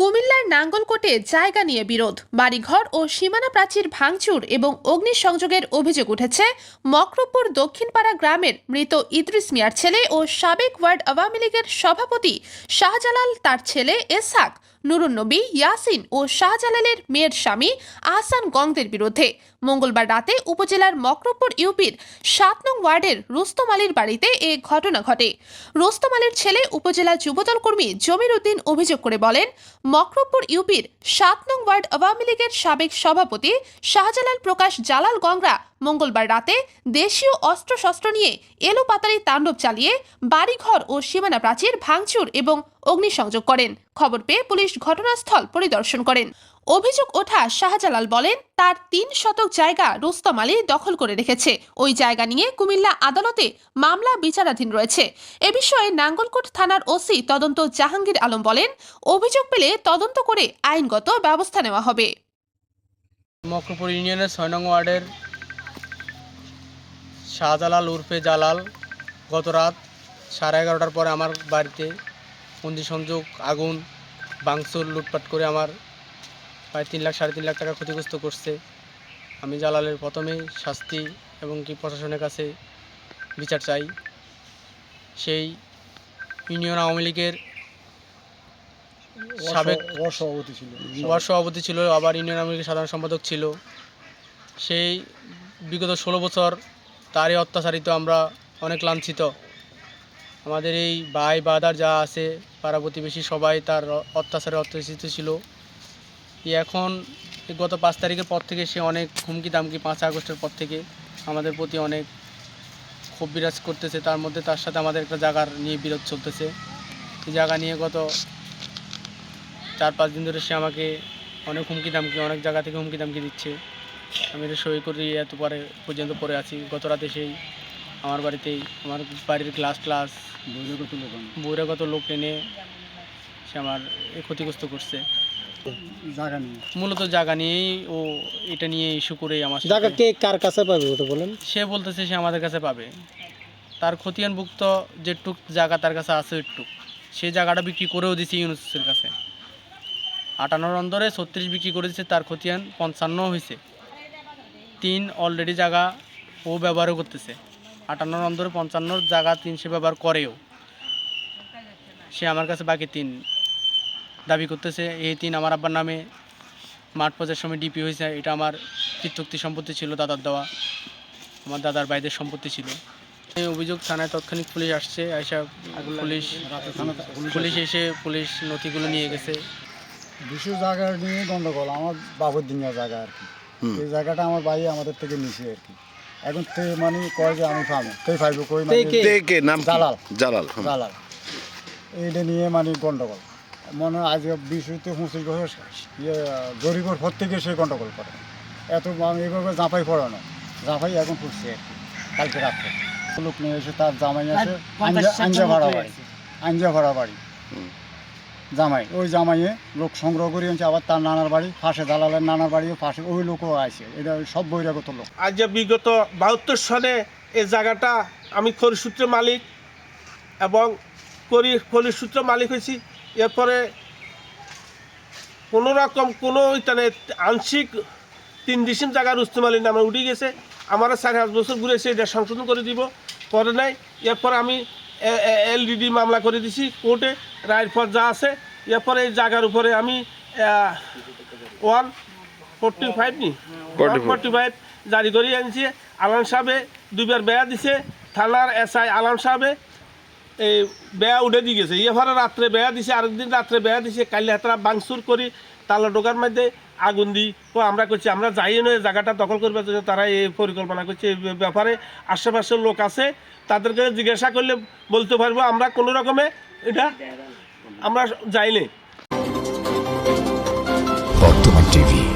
কুমিল্লার নাঙ্গলকোটে জায়গা নিয়ে বিরোধ। বাড়িঘর ও সীমানা প্রাচীর ভাঙচুর এবং অগ্নিসংযোগের অভিযোগ উঠেছে। মকরবপুর দক্ষিণপাড়া গ্রামের মৃত ইদ্রিস মিয়ার ছেলে ও সাবেক ওয়ার্ড আওয়ামী লীগের সভাপতি শাহজালাল তার ছেলে এসহাক নুরুন্নবী, ইয়াসিন ও শাহজালালের মেয়ের স্বামী আহসান গংদের বিরুদ্ধে। মঙ্গলবার রাতে উপজেলার মকরপুর ইউপির সাত নং ওয়ার্ডের রুস্তম আলীর বাড়িতে এ ঘটনা ঘটে। রুস্তম আলীর ছেলে উপজেলা যুবদল কর্মী জমির উদ্দিন অভিযোগ করে বলেন মকরপুর ইউপির সাত নং ওয়ার্ড আওয়ামী লীগের সাবেক সভাপতি শাহজালাল প্রকাশ জালাল গংরা মঙ্গলবার রাতে দেশীয় অস্ত্রশস্ত্র নিয়ে এলোপাতারি তাণ্ডব চালিয়ে বাড়িঘর ও সীমানা প্রাচীর ভাঙচুর এবং অগ্নিসংযোগ করেন। খবর পেয়ে পুলিশ ঘটনাস্থল পরিদর্শন করেন। অভিযোগ ওঠা শাহজালাল বলেন, তার তিন শতক জায়গা রুস্তম আলী দখল করে রেখেছে। ওই জায়গা নিয়ে কুমিল্লা আদালতে মামলা বিচারাধীন রয়েছে। এ বিষয়ে নাঙ্গলকোট থানার ওসি তদন্ত জাহাঙ্গীর আলম বলেন, অভিযোগ পেলে তদন্ত করে আইনগত ব্যবস্থা নেওয়া হবে। মকরপুর ইউনিয়নের ছয় নং ওয়ার্ডের শাহজালাল উর্ফে জালাল গত রাত সাড়ে এগারোটার পরে আমার বাড়িতে বন্দি সংযোগ আগুন বাংসুর লুটপাট করে আমার প্রায় তিন লাখ সাড়ে তিন লাখ টাকা ক্ষতিগ্রস্ত করছে। আমি জালালের প্রথমেই শাস্তি এবং কি প্রশাসনের কাছে বিচার চাই। সেই ইউনিয়ন আওয়ামী লীগের সাবেক অসভাপতি ছিল। সভাপতি ছিল আবার ইউনিয়ন আওয়ামী লীগের সাধারণ সম্পাদক ছিল। সেই বিগত ষোলো বছর তারই অত্যাচারিত আমরা অনেক লাঞ্ছিত। আমাদের এই ভাই বাদার যা আছে, পাড়া প্রতিবেশী সবাই তার অত্যাচারে অত্যাচারিত ছিল। এখন গত পাঁচ তারিখের পর থেকে সে অনেক হুমকি দামকি পাঁচ আগস্টের পর থেকে আমাদের প্রতি অনেক ক্ষোভ বিরাজ করতেছে। তার মধ্যে তার সাথে আমাদের একটা জায়গার নিয়ে বিরোধ চলতেছে। এই জায়গা নিয়ে গত চার পাঁচ দিন ধরে সে আমাকে অনেক হুমকি দামকি, অনেক জায়গা থেকে হুমকি দামকি দিচ্ছে। আমি এটা সই করি এত পরে পর্যন্ত পড়ে আছি। গত রাতে সেই আমার বাড়িতেই আমার বাড়ির ক্লাস ক্লাস বহিরাগত লোক। বহিরাগত লোক এনে সে আমার এ ক্ষতিগ্রস্ত করছে। জায়গা নিয়ে। মূলত জায়গা নিয়েই ও এটা নিয়ে ইস্যু করেই আমার জায়গা কে কার কাছে পাবে ওটা বলেন? সে বলতেছে সে আমাদের কাছে পাবে। তার খতিয়ানভুক্ত যেটুক জায়গা তার কাছে আছে একটু সেই জায়গাটা বিক্রি করেও দিছে ইউনুসের কাছে। আটান্নর অন্দরে ছত্রিশ বিক্রি করে দিচ্ছে তার খতিয়ান পঞ্চান্ন হয়েছে তিন অলরেডি জায়গা ও ব্যবহারও করতেছে। আটান্নর অন্দরে পঞ্চান্নর জায়গা তিন সে ব্যবহার করেও। সে আমার কাছে বাকি তিন দাবি করতেছে এই তিন আমার আব্বার নামে মাঠ পর্যায়ের সময় ডিপি হয়েছে এটা আমার কৃত্যক্তি সম্পত্তি ছিল দাদার দেওয়া আমার দাদার বাইদের সম্পত্তি ছিল। এই অভিযোগ থানায় তাৎক্ষণিক পুলিশ আসছে এসে পুলিশ পুলিশ পুলিশ এসে পুলিশ নথিগুলো নিয়ে গেছে। বিশ্ব জায়গা নিয়ে গন্ডগোল আমার বাবুর দিনের জায়গা আর কি। এই জায়গাটা আমার ভাই আমাদের থেকে নিছে আর কি। এখন তে মানে কয় যে আমি পাবো? তে পাইবো কই মানে তে কে? নাম জালাল। জালাল জালাল। এইটা নিয়ে মানে গন্ডগোল। মনে হয় আজ বিশ হইতে পঁচিশ বছর ইয়ে গরিবর ভর থেকে সে গন্ডগোল করে। এত আমি এভাবে জাঁপাই পড়ানো জাঁপাই এখন ফুটছে আর কি কালকে রাত্রে। লোক নিয়ে এসে তার জামাই আসে আঞ্জা ভাড়া বাড়ি। আঞ্জা ভাড়া বাড়ি। জামাই। ওই জামাইয়ে লোক সংগ্রহ করে আনছে, আবার তার নানার বাড়ি পাশে দালালের নানার বাড়িও পাশে ওই লোকও আছে এটা সব বহিরাগত লোক। আজ যে বিগত বাহাত্তর সনে এই জায়গাটা আমি খরিসূত্রে মালিক এবং করি খরিসূত্রে মালিক হয়েছি, এরপরে কোনো রকম কোনো ওইখানে আংশিক তিন ডিসিম জায়গার উস্তুমালির নামে উঠে গেছে। আমার সাড়ে পাঁচ বছর ঘুরেছে এটা সংশোধন করে দিব। পরে নাই, এরপর আমি এলডিডি মামলা করে দিছি কোর্টে। রায়ের পর যা আছে এরপরে এই জায়গার উপরে আমি ওয়ান ফোরটি ফাইভ নি? 45 ফোরটি ফাইভ জারি করে আনছে আলান সাহেবে দুইবার বেয়া দিছে থানার এসআই আলান সাহেবে এই বেয়া উঠে দিয়ে গেছে। এবারে রাত্রে বেয়া দিছে আরেকদিন রাত্রে বেয়া দিছে কালি হাতরা বাংসুর করি তালা ঢোকার মধ্যে আগুন দিই তো আমরা করছি আমরা যাই নয় জায়গাটা দখল করবে তারা এই পরিকল্পনা করছে। এই ব্যাপারে আশেপাশের লোক আছে তাদেরকে জিজ্ঞাসা করলে বলতে পারব আমরা কোনো রকমে এটা আমরা যাইলে। বর্তমান টিভি।